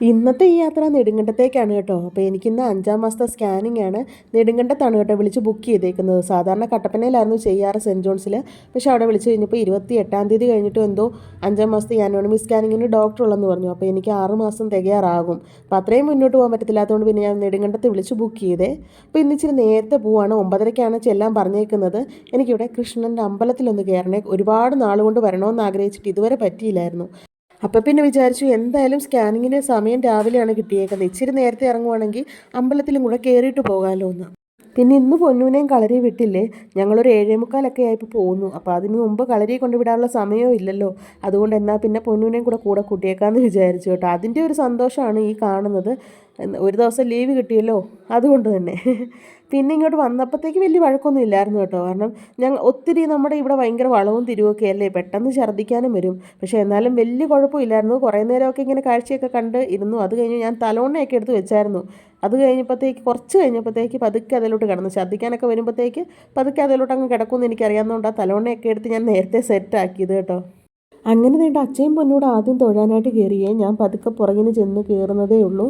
ഇന്നത്തെ ഈ യാത്ര നെടുങ്കണ്ടത്തേക്കാണ് കേട്ടോ. അപ്പോൾ എനിക്കിന്ന് അഞ്ചാം മാസത്തെ സ്കാനിങ് ആണ്. നെടുങ്കണ്ടത്താണ് കേട്ടോ വിളിച്ച് ബുക്ക് ചെയ്തേക്കുന്നത്. സാധാരണ കട്ടപ്പനയിലായിരുന്നു ചെയ്യാറ് സെന്റ് ജോൺസിൽ പക്ഷേ അവിടെ വിളിച്ച് കഴിഞ്ഞപ്പോൾ ഇരുപത്തി എട്ടാം തീയതി കഴിഞ്ഞിട്ട് എന്തോ അഞ്ചാം മാസത്തെ ആനോണമി സ്കാനിങ്ങിന് ഡോക്ടർ ഉള്ളെന്ന് പറഞ്ഞു. അപ്പോൾ എനിക്ക് ആറ് മാസം തികയാറാകും. അപ്പോൾ അത്രയും മുന്നോട്ട് പോകാൻ പറ്റത്തില്ലാത്തതുകൊണ്ട് പിന്നെ ഞാൻ നെടുങ്കണ്ടത്ത് വിളിച്ച് ബുക്ക് ചെയ്തേ. അപ്പോൾ ഇന്ന് ഇച്ചിരി നേരത്തെ പോവാണ്. ഒമ്പതരയ്ക്കാണ് ചെല്ലാൻ പറഞ്ഞേക്കുന്നത്. എനിക്കിവിടെ കൃഷ്ണന്റെ അമ്പലത്തിലൊന്ന് കയറണേ ഒരുപാട് നാളുകൊണ്ട് വരണമെന്ന് ആഗ്രഹിച്ചിട്ട് ഇതുവരെ പറ്റിയില്ലായിരുന്നു. അപ്പം പിന്നെ വിചാരിച്ചു എന്തായാലും സ്കാനിങ്ങിന് സമയം രാവിലെയാണ് കിട്ടിയേക്കുന്നത്. ഇച്ചിരി നേരത്തെ ഇറങ്ങുവാണെങ്കിൽ അമ്പലത്തിലും കൂടെ കയറിയിട്ട് പോകാമല്ലോ എന്ന്. പിന്നെ ഇന്ന് പൊന്നൂനെയും കളരി വിട്ടില്ലേ? ഞങ്ങളൊരു ഏഴേ മുക്കാലൊക്കെ ആയപ്പോൾ പോകുന്നു അപ്പോൾ അതിന് മുമ്പ് കളരി കൊണ്ടുവിടാനുള്ള സമയവും ഇല്ലല്ലോ. അതുകൊണ്ട് എന്നാൽ പിന്നെ പൊന്നൂനെയും കൂടെ കൂടെ കൂട്ടിയേക്കാമെന്ന് വിചാരിച്ചു കേട്ടോ. അതിന്റെ ഒരു സന്തോഷമാണ് ഈ കാണുന്നത്. ഒരു ദിവസം ലീവ് കിട്ടിയല്ലോ അതുകൊണ്ട് തന്നെ. പിന്നെ ഇങ്ങോട്ട് വന്നപ്പോഴത്തേക്ക് വലിയ വഴക്കൊന്നും ഇല്ലായിരുന്നു കേട്ടോ. കാരണം ഞങ്ങൾ ഒത്തിരി നമ്മുടെ ഇവിടെ ഭയങ്കര വളവും തിരിവൊക്കെ അല്ലേ? പെട്ടെന്ന് ഛർദ്ദിക്കാനും വരും. പക്ഷേ എന്നാലും വലിയ കുഴപ്പമില്ലായിരുന്നു. കുറേ നേരമൊക്കെ ഇങ്ങനെ കാഴ്ചയൊക്കെ കണ്ട് ഇരുന്നു. അത് കഴിഞ്ഞ് ഞാൻ തലോണ്ണയൊക്കെ എടുത്ത് വെച്ചായിരുന്നു. അത് കഴിഞ്ഞപ്പോഴത്തേക്ക് കുറച്ച് കഴിഞ്ഞപ്പോഴത്തേക്ക് പതുക്കെ അതിലോട്ട് കിടന്നു. ഛർദ്ദിക്കാനൊക്കെ വരുമ്പോഴത്തേക്ക് പതുക്കെ അതിലോട്ട് അങ്ങ് കിടക്കുമെന്ന് എനിക്കറിയാവുന്നതുകൊണ്ട് ആ തലോണ്ണയൊക്കെ എടുത്ത് ഞാൻ നേരത്തെ സെറ്റാക്കിയത് കേട്ടോ. അങ്ങനെ വേണ്ട അച്ഛയും പൊന്നൂടെ ആദ്യം തൊഴാനായിട്ട് കയറിയേ. ഞാൻ പതുക്കെ പുറകിന് ചെന്ന് കയറുന്നതേ ഉള്ളൂ.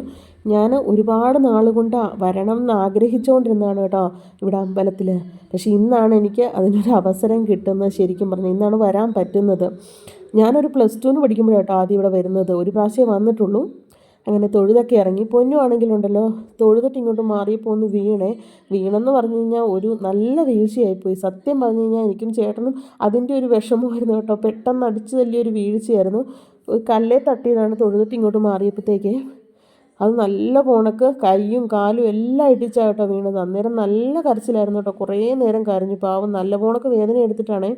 ഞാൻ ഒരുപാട് നാൾ കൊണ്ട് വരണം എന്ന് ആഗ്രഹിച്ചുകൊണ്ടിരുന്നതാണ് കേട്ടോ ഇവിടെ അമ്പലത്തിൽ പക്ഷേ ഇന്നാണ് എനിക്ക് അതിനൊരു അവസരം കിട്ടുന്നത് ശരിക്കും പറഞ്ഞു. ഇന്നാണ് വരാൻ പറ്റുന്നത്. ഞാനൊരു പ്ലസ് ടുവിന് പഠിക്കുമ്പോഴാട്ടോ ആദ്യം ഇവിടെ വരുന്നത്. ഒരു പ്രാവശ്യം വന്നിട്ടുള്ളൂ. അങ്ങനെ തൊഴുതൊക്കെ ഇറങ്ങി. പൊന്നു ആണെങ്കിലുണ്ടല്ലോ തൊഴുതിട്ട് ഇങ്ങോട്ട് മാറിയപ്പോൾ ഒന്ന് വീണേ. വീണെന്ന് പറഞ്ഞു കഴിഞ്ഞാൽ ഒരു നല്ല വീഴ്ചയായിപ്പോയി. സത്യം പറഞ്ഞു കഴിഞ്ഞാൽ എനിക്കും ചേട്ടനും അതിന്റെ ഒരു വിഷമമായിരുന്നു കേട്ടോ. പെട്ടെന്ന് അടിച്ചു തല്ലിയൊരു വീഴ്ചയായിരുന്നു. കല്ലേ തട്ടിയതാണ് തൊഴുതിട്ട് ഇങ്ങോട്ട് മാറിയപ്പോഴത്തേക്ക് അത് നല്ല പോണക്ക് കൈയും കാലും എല്ലാം ഇടിച്ചാ കേട്ടോ വീണത്. അന്നേരം നല്ല കരച്ചിലായിരുന്നു കേട്ടോ. കുറേ നേരം കരഞ്ഞു. പാവം നല്ല പോണക്ക് വേദന എടുത്തിട്ടാണേ.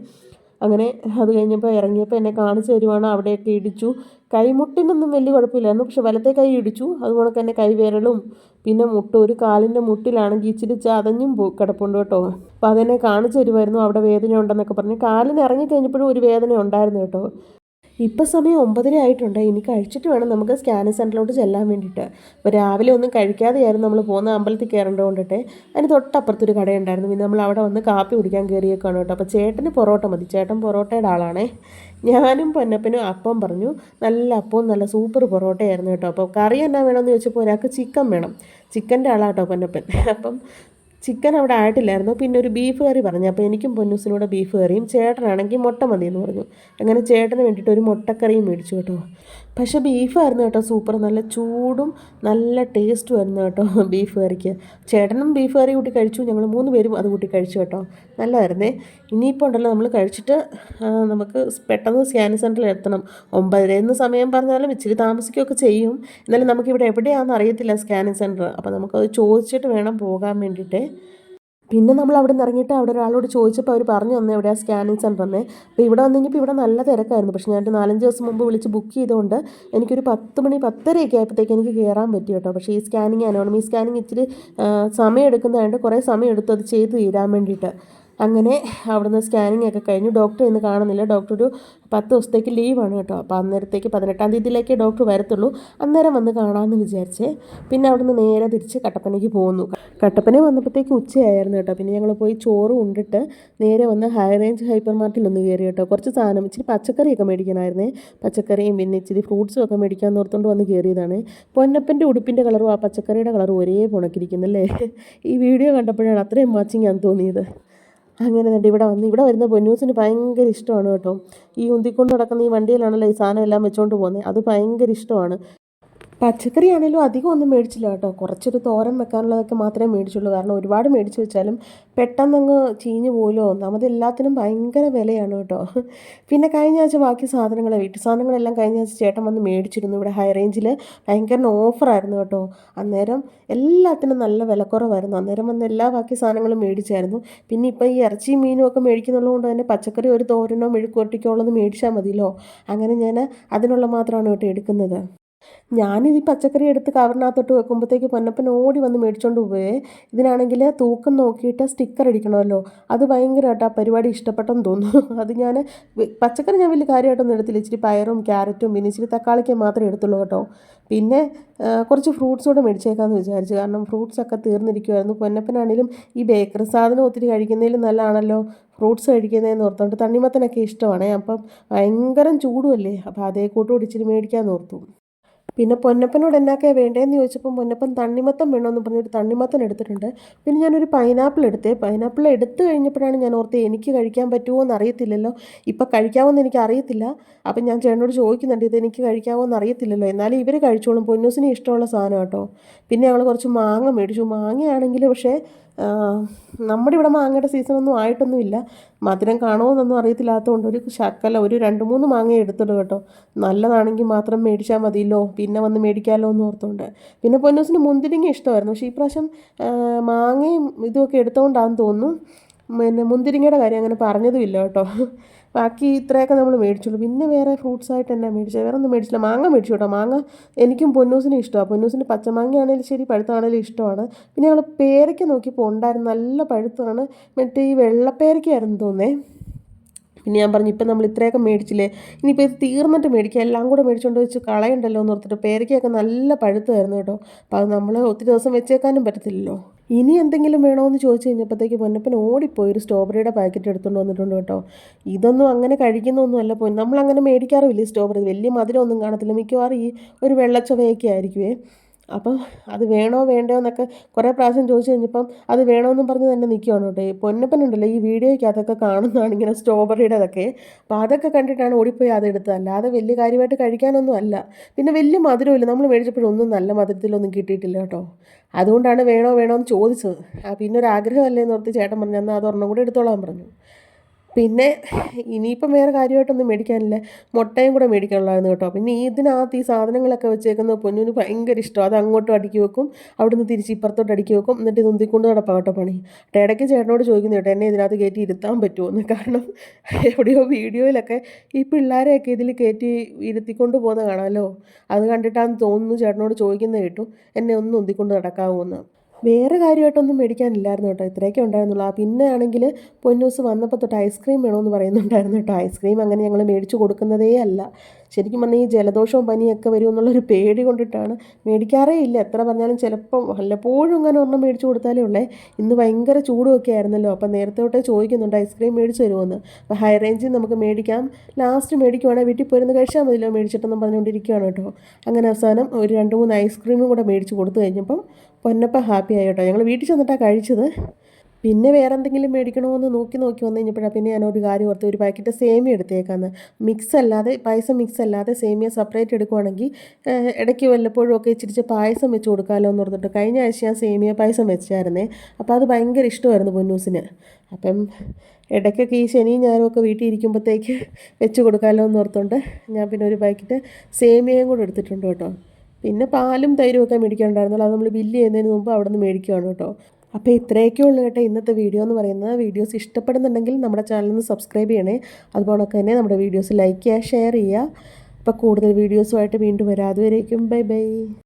അങ്ങനെ അത് കഴിഞ്ഞപ്പോൾ ഇറങ്ങിയപ്പോൾ എന്നെ കാണിച്ചു തരുവാണ്. അവിടെയൊക്കെ ഇടിച്ചു. കൈമുട്ടിനൊന്നും വലിയ കുഴപ്പമില്ലായിരുന്നു. പക്ഷെ വലത്തെ കൈ ഇടിച്ചു. അതുപോലെ തന്നെ കൈവിരലും പിന്നെ മുട്ട ഒരു കാലിന്റെ മുട്ടിലാണെങ്കിൽ ഇച്ചിരി ചതഞ്ഞും കിടപ്പുണ്ട് കേട്ടോ. അപ്പോൾ അതെന്നെ കാണിച്ചു തരുമായിരുന്നു. അവിടെ വേദന ഉണ്ടെന്നൊക്കെ പറഞ്ഞ് കാലിന് ഇറങ്ങിക്കഴിഞ്ഞപ്പോഴും ഒരു വേദന ഉണ്ടായിരുന്നു കേട്ടോ. ഇപ്പം സമയം ഒമ്പതര ആയിട്ടുണ്ട്. ഇനി കഴിച്ചിട്ട് വേണം നമുക്ക് സ്കാനിങ് സെന്ററിലോട്ട് ചെല്ലാൻ വേണ്ടിയിട്ട്. അപ്പോൾ രാവിലെ ഒന്നും കഴിക്കാതെയായിരുന്നു നമ്മൾ പോകുന്ന അമ്പലത്തിൽ കയറേണ്ടത് കൊണ്ടിട്ട് അതിന് തൊട്ടപ്പുറത്തൊരു കടയുണ്ടായിരുന്നു. പിന്നെ നമ്മൾ അവിടെ വന്ന് കാപ്പി കുടിക്കാൻ കയറിയേക്കാണ് കേട്ടോ. അപ്പോൾ ചേട്ടന് പൊറോട്ട മതി. ചേട്ടൻ പൊറോട്ടയുടെ ആളാണേ. ഞാനും പൊന്നപ്പനും അപ്പം പറഞ്ഞു നല്ല അപ്പവും നല്ല സൂപ്പർ പൊറോട്ടയായിരുന്നു കേട്ടോ. അപ്പോൾ കറി എന്നാ വേണമെന്ന് ചോദിച്ചപ്പോൾ ഒരാൾക്ക് ചിക്കൻ വേണം. ചിക്കന്റെ ആളാട്ടോ പൊന്നപ്പൻ. അപ്പം ചിക്കൻ അവിടെ ആയിട്ടില്ലായിരുന്നു. പിന്നെ ഒരു ബീഫ് കറി പറഞ്ഞു. അപ്പോൾ എനിക്കും പൊന്നൂസിനൂടെ ബീഫ് കറിയും ചേട്ടനാണെങ്കിൽ മുട്ട മതി എന്ന് പറഞ്ഞു. അങ്ങനെ ചേട്ടന് വേണ്ടിയിട്ട് ഒരു മുട്ടക്കറിയും മേടിച്ചു കേട്ടോ. പക്ഷേ ബീഫായിരുന്നു കേട്ടോ സൂപ്പർ നല്ല ചൂടും നല്ല ടേസ്റ്റും ആയിരുന്നു കേട്ടോ ബീഫ് കറിക്ക് ചേട്ടനും ബീഫ് കറി കൂട്ടി കഴിച്ചു. ഞങ്ങൾ മൂന്ന് പേരും അത് കൂട്ടി കഴിച്ചു കേട്ടോ. നല്ലതായിരുന്നേ. ഇനിയിപ്പോൾ ഉണ്ടല്ലോ നമ്മൾ കഴിച്ചിട്ട് നമുക്ക് പെട്ടെന്ന് സ്കാനിങ് സെന്ററിൽ എത്തണം. ഒമ്പതരയെന്ന് സമയം പറഞ്ഞാലും ഇച്ചിരി താമസിക്കുകയൊക്കെ ചെയ്യും. എന്നാലും നമുക്കിവിടെ എവിടെയാണെന്ന് അറിയത്തില്ല സ്കാനിങ് സെന്റർ അപ്പോൾ നമുക്കത് ചോദിച്ചിട്ട് വേണം പോകാൻ വേണ്ടിയിട്ട്. പിന്നെ നമ്മൾ അവിടെ നിന്ന് ഇറങ്ങിയിട്ട് അവിടെ ഒരാളോട് ചോദിച്ചപ്പോൾ അവർ പറഞ്ഞു തന്നെ ഇവിടെ സ്കാനിങ് സെന്റർ തന്നെ? അപ്പോൾ ഇവിടെ വന്നു ഇവിടെ നല്ല തിരക്കായിരുന്നു. പക്ഷേ ഞാൻ നാലഞ്ച് ദിവസം മുമ്പ് വിളിച്ച് ബുക്ക് ചെയ്തുകൊണ്ട് എനിക്കൊരു പത്ത് മണി പത്തരയൊക്കെ ആയപ്പോഴത്തേക്ക് എനിക്ക് കയറാൻ പറ്റി കേട്ടോ. പക്ഷേ ഈ സ്കാനിങ് അനോണമി സ്കാനിങ് ഇച്ചിരി സമയം എടുക്കുന്നതായിട്ട് കുറേ സമയം എടുത്തു അത് ചെയ്ത് തീരാൻ വേണ്ടിയിട്ട്. അങ്ങനെ അവിടുന്ന് സ്കാനിങ് ഒക്കെ കഴിഞ്ഞു. ഡോക്ടർ ഇന്ന് കാണുന്നില്ല. ഡോക്ടർ ഒരു പത്ത് ദിവസത്തേക്ക് ലീവാണ് കേട്ടോ. അപ്പോൾ അന്നേരത്തേക്ക് പതിനെട്ടാം തീയതിയിലേക്ക് ഡോക്ടർ വരത്തുള്ളൂ. അന്നേരം വന്ന് കാണാമെന്ന് വിചാരിച്ചേ പിന്നെ അവിടുന്ന് നേരെ തിരിച്ച് കട്ടപ്പനയ്ക്ക് പോകുന്നു കട്ടപ്പന വന്നപ്പോഴത്തേക്ക് ഉച്ചയായിരുന്നു കേട്ടോ. പിന്നെ ഞങ്ങൾ പോയി ചോറ് ഉണ്ടിട്ട് നേരെ വന്ന് ഹൈ റേഞ്ച് ഹൈപ്പർ മാർട്ടിൽ ഒന്ന് കയറി കേട്ടോ. കുറച്ച് സാധനം ഇച്ചിരി പച്ചക്കറിയൊക്കെ മേടിക്കണമായിരുന്നേ പച്ചക്കറിയും പിന്നെ ഇച്ചിരി ഫ്രൂട്ട്സും ഒക്കെ മേടിക്കാൻ ഓർത്തുകൊണ്ട് വന്ന് കയറിയതാണ്. പൊന്നപ്പന്റെ ഉടുപ്പിന്റെ കളറും ആ പച്ചക്കറിയുടെ കളറും ഒരേ പുണക്കിരിക്കുന്നല്ലേ ഈ വീഡിയോ കണ്ടപ്പോഴാണ് അത്രയും മാച്ചിങ് ഞാൻ തോന്നിയത്. അങ്ങനെ തന്നെ ഇവിടെ വന്ന് ഇവിടെ വരുന്ന പൊന്നൂസിന് ഭയങ്കര ഇഷ്ടമാണ് കേട്ടോ. ഈ ഉന്തിക്കൊണ്ട് നടക്കുന്ന ഈ വണ്ടിയിലാണല്ലോ ഈ സാധനം എല്ലാം വെച്ചുകൊണ്ട് പോകുന്നത് അത് ഭയങ്കര ഇഷ്ടമാണ്. പച്ചക്കറി ആണെങ്കിലും അധികം ഒന്നും മേടിച്ചില്ല കേട്ടോ. കുറച്ചൊരു തോരൻ വെക്കാനുള്ളതൊക്കെ മാത്രമേ മേടിച്ചുള്ളൂ. കാരണം ഒരുപാട് മേടിച്ച് വെച്ചാലും പെട്ടെന്നങ്ങ് ചീഞ്ഞു പോലോ ഒന്നാമത് എല്ലാത്തിനും ഭയങ്കര വിലയാണ് കേട്ടോ. പിന്നെ കഴിഞ്ഞ ആഴ്ച ബാക്കി സാധനങ്ങൾ വീട്ടു സാധനങ്ങളെല്ലാം കഴിഞ്ഞ ആഴ്ച ചേട്ടൻ വന്ന് മേടിച്ചിരുന്നു. ഇവിടെ ഹൈ റേഞ്ചിൽ ഭയങ്കര ഓഫറായിരുന്നു കേട്ടോ. അന്നേരം എല്ലാത്തിനും നല്ല വിലക്കുറവായിരുന്നു. അന്നേരം വന്ന് എല്ലാ ബാക്കി സാധനങ്ങളും മേടിച്ചായിരുന്നു. പിന്നെ ഇപ്പോൾ ഈ ഇറച്ചിയും മീനും ഒക്കെ മേടിക്കുന്നുള്ളത് കൊണ്ട് തന്നെ പച്ചക്കറി ഒരു തോരനോ മെഴുക്കുവട്ടിക്കോ ഉള്ളത് മേടിച്ചാൽ മതിയല്ലോ. അങ്ങനെ ഞാൻ അതിനുള്ള മാത്രമാണ് കേട്ടോ എടുക്കുന്നത്. ഞാനിത് പച്ചക്കറി എടുത്ത് കവറിനകത്തോട്ട് വെക്കുമ്പോഴത്തേക്ക് പൊന്നപ്പൻ ഓടി വന്ന് മേടിച്ചുകൊണ്ട് പോവേ. ഇതിനാണെങ്കിൽ തൂക്കം നോക്കിയിട്ട് സ്റ്റിക്കർ അടിക്കണമല്ലോ. അത് ഭയങ്കരമായിട്ട് ആ പരിപാടി ഇഷ്ടപ്പെട്ടെന്ന് തോന്നുന്നു. അത് ഞാൻ പച്ചക്കറി ഞാൻ വലിയ കാര്യമായിട്ടൊന്നും എടുത്തില്ല. ഇച്ചിരി പയറും ക്യാരറ്റും പിന്നെ ഇച്ചിരി തക്കാളിക്ക് മാത്രമേ എടുത്തുള്ളൂ കേട്ടോ. പിന്നെ കുറച്ച് ഫ്രൂട്ട്സ് കൂടെ മേടിച്ചേക്കാമെന്ന് വിചാരിച്ചു. കാരണം ഫ്രൂട്ട്സ് ഒക്കെ തീർന്നിരിക്കുമായിരുന്നു പൊന്നപ്പനാണെങ്കിലും ഈ ബേക്കറി സാധനം ഒത്തിരി കഴിക്കുന്നതിലും നല്ലതാണല്ലോ ഫ്രൂട്ട്സ് കഴിക്കുന്നതെന്ന് ഓർത്തുകൊണ്ട് തണ്ണിമത്തനൊക്കെ ഇഷ്ടമാണ്. അപ്പം ഭയങ്കരം ചൂടുമല്ലേ? അപ്പോൾ അതേ കൂട്ടുകൂടി ഇച്ചിരി മേടിക്കാമെന്ന് ഓർത്തു. പിന്നെ പൊന്നപ്പനോട് എന്നാക്കേ വേണ്ടതെന്ന് ചോദിച്ചപ്പോൾ പൊന്നപ്പൻ തണ്ണിമത്തം വേണമെന്ന് പറഞ്ഞൊരു തണ്ണിമത്തൻ എടുത്തിട്ടുണ്ട്. പിന്നെ ഞാനൊരു പൈനാപ്പിൾ എടുത്തേ. പൈനാപ്പിൾ എടുത്തു കഴിഞ്ഞപ്പോഴാണ് ഞാൻ ഓർത്ത് എനിക്ക് കഴിക്കാൻ പറ്റുമോ എന്ന് അറിയത്തില്ലല്ലോ. ഇപ്പം കഴിക്കാമോന്ന് എനിക്ക് അറിയത്തില്ല അപ്പം ഞാൻ ചേട്ടനോട് ചോദിക്കുന്നുണ്ട് ഇത് എനിക്ക് കഴിക്കാമോ എന്ന് അറിയത്തില്ലല്ലോ. എന്നാലും ഇവർ കഴിച്ചോളും. പൊന്നൂസിന് ഇഷ്ടമുള്ള സാധനം കേട്ടോ. പിന്നെ ഞങ്ങൾ കുറച്ച് മാങ്ങ മേടിച്ചു. മാങ്ങയാണെങ്കിൽ പക്ഷേ നമ്മുടെ ഇവിടെ മാങ്ങയുടെ സീസണൊന്നും ആയിട്ടൊന്നുമില്ല. മധുരം കാണുമോയെന്നൊന്നും അറിയത്തില്ലാത്തതുകൊണ്ട് ഒരു ശക്കല ഒരു രണ്ട് മൂന്ന് മാങ്ങ എടുത്തുള്ളൂ കേട്ടോ. നല്ലതാണെങ്കിൽ മാത്രം മേടിച്ചാൽ മതിയല്ലോ പിന്നെ വന്ന് മേടിക്കാമല്ലോ എന്ന് ഓർത്തുകൊണ്ട്. പിന്നെ പൊന്നൂസിന് മുന്തിരിങ്ങ ഇഷ്ടമായിരുന്നു. പക്ഷേ ഈ പ്രാവശ്യം മാങ്ങയും ഇതുമൊക്കെ എടുത്തുകൊണ്ടാണെന്ന് തോന്നുന്നു. പിന്നെ മുന്തിരിങ്ങയുടെ കാര്യം അങ്ങനെ പറഞ്ഞതുമില്ല കേട്ടോ. ബാക്കി ഇത്രയൊക്കെ നമ്മൾ മേടിച്ചുള്ളൂ. പിന്നെ വേറെ ഫ്രൂട്ട്സ് ആയിട്ട് എന്നാ മേടിച്ചത് വേറെ ഒന്നും മേടിച്ചില്ല. മാങ്ങ മേടിച്ചു കേട്ടോ. മാങ്ങ എനിക്കും പൊന്നൂസിന് ഇഷ്ടമാണ് പൊന്നൂസിന് പച്ചമാങ്ങയാണെങ്കിലും ശരി പഴുത്താണെങ്കിലും ഇഷ്ടമാണ്. പിന്നെ ഞങ്ങൾ പേരയ്ക്ക നോക്കിയപ്പോൾ ഉണ്ടായിരുന്നു നല്ല പഴുത്താണ് മറ്റേ ഈ വെള്ളപ്പേരയ്ക്കായിരുന്നു തോന്നേ പിന്നെ ഞാൻ പറഞ്ഞു ഇപ്പം നമ്മൾ ഇത്രയൊക്കെ മേടിച്ചില്ലേ? ഇനിയിപ്പോൾ ഇത് തീർന്നിട്ട് മേടിക്കുക എല്ലാം കൂടെ മേടിച്ചുകൊണ്ട് വെച്ച് കളയണ്ടല്ലോ എന്ന് ഓർത്തിട്ട് പേരയ്ക്കൊക്കെ നല്ല പഴുത്തായിരുന്നു കേട്ടോ. അപ്പോൾ അത് നമ്മൾ ഒത്തിരി ദിവസം വെച്ചേക്കാനും പറ്റത്തില്ലല്ലോ. ഇനി എന്തെങ്കിലും വേണമെന്ന് ചോദിച്ചു കഴിഞ്ഞപ്പോഴത്തേക്ക് പൊന്നപ്പൻ ഓടിപ്പോയി. ഒരു സ്ട്രോബെറിയുടെ പാക്കറ്റ് എടുത്തുകൊണ്ട് വന്നിട്ടുണ്ട് കേട്ടോ. ഇതൊന്നും അങ്ങനെ കഴിക്കുന്നൊന്നുമല്ല പൊന്നു നമ്മളങ്ങനെ മേടിക്കാറുമില്ല ഈ സ്ട്രോബെറി വലിയ മധുരമൊന്നും കാണത്തില്ല. മിക്കവാറും ഈ ഒരു വെള്ളച്ചൊവയൊക്കെ ആയിരിക്കുമേ അപ്പം അത് വേണോ വേണ്ടോ എന്നൊക്കെ കുറേ പ്രാവശ്യം ചോദിച്ചു കഴിഞ്ഞപ്പം അത് വേണമെന്നും പറഞ്ഞ് തന്നെ നിൽക്കുകയാണ് കേട്ടോ. ഈ പൊന്നപ്പനുണ്ടല്ലോ ഈ വീഡിയോയ്ക്കകത്തൊക്കെ കാണുന്നതാണ് ഇങ്ങനെ സ്ട്രോബറിയുടെതൊക്കെ അപ്പോൾ അതൊക്കെ കണ്ടിട്ടാണ് ഓടിപ്പോയി അത് എടുത്തത്. അല്ലാതെ വലിയ കാര്യമായിട്ട് കഴിക്കാനൊന്നും അല്ല. പിന്നെ വലിയ മധുരമില്ല. നമ്മൾ മേടിച്ചപ്പോഴൊന്നും നല്ല മധുരത്തിലൊന്നും കിട്ടിയിട്ടില്ല കേട്ടോ. അതുകൊണ്ടാണ് വേണോ വേണോ എന്ന് ചോദിച്ചത് പിന്നെ ഒരു ആഗ്രഹമല്ലേ എന്ന് ഓർത്ത് ചേട്ടൻ പറഞ്ഞു എന്നാൽ അത് ഒരെണ്ണം കൂടെ എടുത്തോളാൻ പറഞ്ഞു. പിന്നെ ഇനിയിപ്പം വേറെ കാര്യമായിട്ടൊന്നും മേടിക്കാനില്ല. മുട്ടയും കൂടെ മേടിക്കാനുള്ളതായിരുന്നു കേട്ടോ. പിന്നെ ഇതിനകത്ത് ഈ സാധനങ്ങളൊക്കെ വെച്ചേക്കുന്നത് പൊന്നുവിന് ഭയങ്കര ഇഷ്ടം. അത് അങ്ങോട്ടും അടുക്കി വെക്കും. അവിടുന്ന് തിരിച്ച് ഇപ്പുറത്തോട്ട് അടുക്കി വെക്കും. എന്നിട്ട് നൊന്തിക്കൊണ്ട് നടപ്പാ കേട്ടോ പണി. ഇടയ്ക്ക് ചേട്ടനോട് ചോദിക്കുന്നു കേട്ടോ എന്നെ ഇതിനകത്ത് കയറ്റി ഇരുത്താൻ പറ്റുമോ? കാരണം എവിടെയോ വീഡിയോയിലൊക്കെ ഈ പിള്ളേരെയൊക്കെ ഇതിൽ കയറ്റി ഇരുത്തിക്കൊണ്ട് പോകുന്ന കാണാമല്ലോ. അത് കണ്ടിട്ടാന്ന് തോന്നുന്നു ചേട്ടനോട് ചോദിക്കുന്നത് കേട്ടു. എന്നെ ഒന്ന് നൊന്തിക്കൊണ്ട് നടക്കാമോ എന്ന്. വേറെ കാര്യമായിട്ടൊന്നും മേടിക്കാനില്ലായിരുന്നു കേട്ടോ. ഇത്രയൊക്കെ ഉണ്ടായിരുന്നുള്ളൂ. ആ പിന്നെ ആണെങ്കിൽ പൊന്നൂസ് വന്നപ്പോൾ തൊട്ട് ഐസ്ക്രീം വേണമെന്ന് പറയുന്നുണ്ടായിരുന്നു കേട്ടോ. ഐസ്ക്രീം അങ്ങനെ ഞങ്ങൾ മേടിച്ചു കൊടുക്കുന്നതേ അല്ല. ശരിക്കും പറഞ്ഞാൽ ഈ ജലദോഷവും പനിയൊക്കെ വരും എന്നുള്ളൊരു പേടി കൊണ്ടിട്ടാണ് മേടിക്കാറേ ഇല്ല. എത്ര പറഞ്ഞാലും ചിലപ്പം വല്ലപ്പോഴും അങ്ങനെ ഒരെണ്ണം മേടിച്ചു കൊടുത്താലേ ഉള്ളേ. ഇന്ന് ഭയങ്കര ചൂടുമൊക്കെ ആയിരുന്നല്ലോ. അപ്പം നേരത്തെ തൊട്ടേ ചോദിക്കുന്നുണ്ട് ഐസ്ക്രീം മേടിച്ച് തരുമെന്ന് അപ്പോൾ ഹൈ റേഞ്ചിൽ നമുക്ക് മേടിക്കാം. ലാസ്റ്റ് മേടിക്കുവാണെങ്കിൽ വീട്ടിൽ പോയിരുന്ന് കഴിച്ചാൽ മതിയല്ലോ മേടിച്ചിട്ടെന്നും പറഞ്ഞുകൊണ്ടിരിക്കുകയാണ് കേട്ടോ. അങ്ങനെ അവസാനം ഒരു രണ്ട് മൂന്ന് ഐസ്ക്രീമും കൂടെ മേടിച്ച് കൊടുത്തു കഴിഞ്ഞപ്പം പൊന്നപ്പ ഹാപ്പി ആയി കേട്ടോ. ഞങ്ങൾ വീട്ടിൽ ചെന്നിട്ടാണ് കഴിച്ചത്. പിന്നെ വേറെ എന്തെങ്കിലും മേടിക്കണമെന്ന് നോക്കി നോക്കി വന്നു കഴിഞ്ഞപ്പോഴാണ് പിന്നെ ഞാനൊരു കാര്യം ഓർത്ത് ഒരു പാക്കറ്റ് സേമിയ എടുത്തേക്കാന്ന്. മിക്സ് അല്ലാതെ പായസം മിക്സ് അല്ലാതെ സേമിയ സെപ്പറേറ്റ് എടുക്കുവാണെങ്കിൽ ഇടയ്ക്ക് വല്ലപ്പോഴും ഒക്കെ ഇച്ചിരിച്ച് പായസം വെച്ച് കൊടുക്കാമല്ലോ എന്ന് ഓർത്തിട്ട് കഴിഞ്ഞ ആഴ്ച ഞാൻ സേമിയ പായസം വെച്ചായിരുന്നേ. അപ്പോൾ അത് ഭയങ്കര ഇഷ്ടമായിരുന്നു പൊന്നൂസിന്. അപ്പം ഇടയ്ക്കൊക്കെ ഈ ശനിയും ഞാനും ഒക്കെ വീട്ടിൽ ഇരിക്കുമ്പോഴത്തേക്ക് വെച്ച് കൊടുക്കാമല്ലോ എന്ന് ഓർത്തുകൊണ്ട് ഞാൻ പിന്നെ ഒരു പാക്കറ്റ് സേമിയയും കൂടെ എടുത്തിട്ടുണ്ട് കേട്ടോ. പിന്നെ പാലും തൈരും ഒക്കെ മേടിക്കാനുണ്ടായിരുന്നല്ലോ. അത് നമ്മൾ ബില്ല് ചെയ്യുന്നതിന് മുമ്പ് അവിടെ നിന്ന് മേടിക്കുകയാണ് കേട്ടോ. അപ്പോൾ ഇത്രയൊക്കെ ഉള്ളൂ കേട്ടോ ഇന്നത്തെ വീഡിയോ എന്ന് പറയുന്നത്. വീഡിയോസ് ഇഷ്ടപ്പെടുന്നുണ്ടെങ്കിൽ നമ്മുടെ ചാനൽ ഒന്ന് സബ്സ്ക്രൈബ് ചെയ്യണേ. അതുപോലെ തന്നെ നമ്മുടെ വീഡിയോസ് ലൈക്ക് ചെയ്യുക ഷെയർ ചെയ്യുക. അപ്പോൾ കൂടുതൽ വീഡിയോസുമായിട്ട് വീണ്ടും വരാം. അതുവരേക്കും ബൈ ബൈ.